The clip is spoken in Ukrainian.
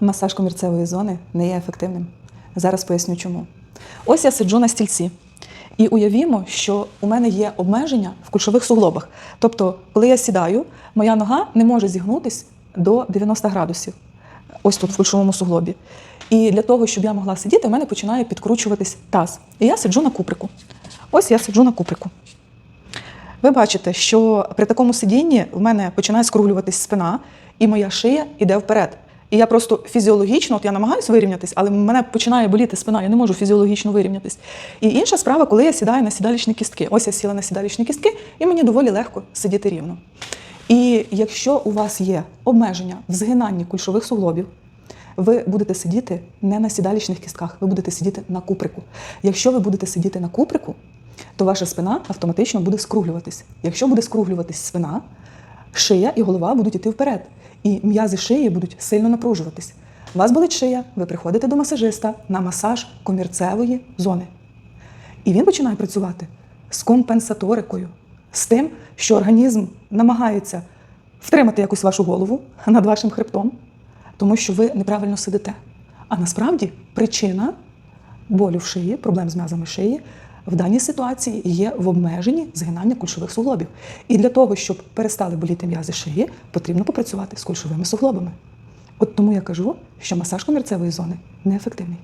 Масаж комірцевої зони не є ефективним. Зараз поясню чому. Ось я сиджу на стільці. І уявімо, що у мене є обмеження в кульшових суглобах. Тобто, коли я сідаю, моя нога не може зігнутись до 90 градусів, ось тут в кульшовому суглобі. І для того, щоб я могла сидіти, у мене починає підкручуватись таз. І я сиджу на куприку. Ось я сиджу на куприку. Ви бачите, що при такому сидінні в мене починає скруглюватись спина, і моя шия йде вперед. І я просто фізіологічно, от я намагаюся вирівнятись, але мене починає боліти спина, я не можу фізіологічно вирівнятись. І інша справа, коли я сідаю на сідалічні кістки. Ось я сіла на сідалічні кістки, і мені доволі легко сидіти рівно. І якщо у вас є обмеження в згинанні кульшових суглобів, ви будете сидіти не на сідалічних кістках, ви будете сидіти на куприку. Якщо ви будете сидіти на куприку, то ваша спина автоматично буде скруглюватись. Якщо буде скруглюватись спина, шия і голова будуть йти вперед, і м'язи шиї будуть сильно напружуватись. Вас болить шия, ви приходите до масажиста на масаж комірцевої зони. І він починає працювати з компенсаторикою, з тим, що організм намагається втримати якусь вашу голову над вашим хребтом, тому що ви неправильно сидите. А насправді причина болю в шиї, проблем з м'язами шиї в даній ситуації є в обмеженні згинання кульшових суглобів. І для того, щоб перестали боліти м'язи шиї, потрібно попрацювати з кульшовими суглобами. От тому я кажу, що масаж комірцевої зони неефективний.